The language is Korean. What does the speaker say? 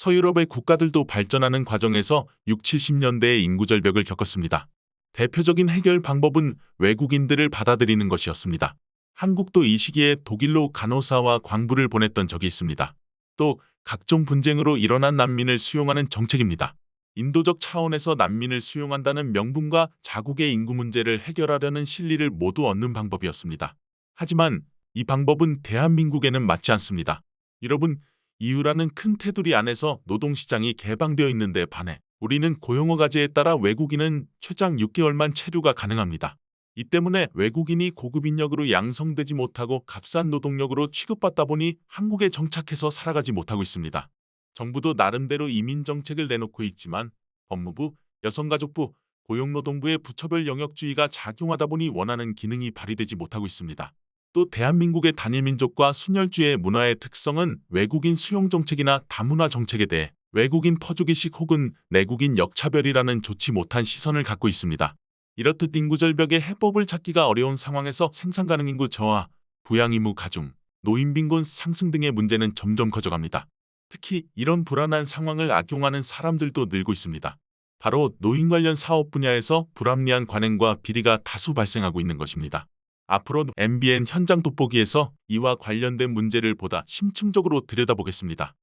서유럽의 국가들도 발전하는 과정에서 6, 70년대의 인구 절벽을 겪었습니다. 대표적인 해결 방법은 외국인들을 받아들이는 것이었습니다. 한국도 이 시기에 독일로 간호사와 광부를 보냈던 적이 있습니다. 또 각종 분쟁으로 일어난 난민을 수용하는 정책입니다. 인도적 차원에서 난민을 수용한다는 명분과 자국의 인구 문제를 해결하려는 실리를 모두 얻는 방법이었습니다. 하지만 이 방법은 대한민국에는 맞지 않습니다. 여러분, 이유라는 큰 테두리 안에서 노동시장이 개방되어 있는데 반해 우리는 고용어 가제에 따라 외국인은 최장 6개월만 체류가 가능합니다. 이 때문에 외국인이 고급 인력으로 양성되지 못하고 값싼 노동력으로 취급받다 보니 한국에 정착해서 살아가지 못하고 있습니다. 정부도 나름대로 이민 정책을 내놓고 있지만 법무부, 여성가족부, 고용노동부의 부처별 영역주의가 작용하다 보니 원하는 기능이 발휘되지 못하고 있습니다. 또 대한민국의 단일민족과 순혈주의 문화의 특성은 외국인 수용 정책이나 다문화 정책에 대해 외국인 퍼주기식 혹은 내국인 역차별이라는 좋지 못한 시선을 갖고 있습니다. 이렇듯 인구 절벽의 해법을 찾기가 어려운 상황에서 생산 가능 인구 저하, 부양 의무 가중, 노인 빈곤 상승 등의 문제는 점점 커져갑니다. 특히 이런 불안한 상황을 악용하는 사람들도 늘고 있습니다. 바로 노인 관련 사업 분야에서 불합리한 관행과 비리가 다수 발생하고 있는 것입니다. 앞으로 MBN 현장 돋보기에서 이와 관련된 문제를 보다 심층적으로 들여다보겠습니다.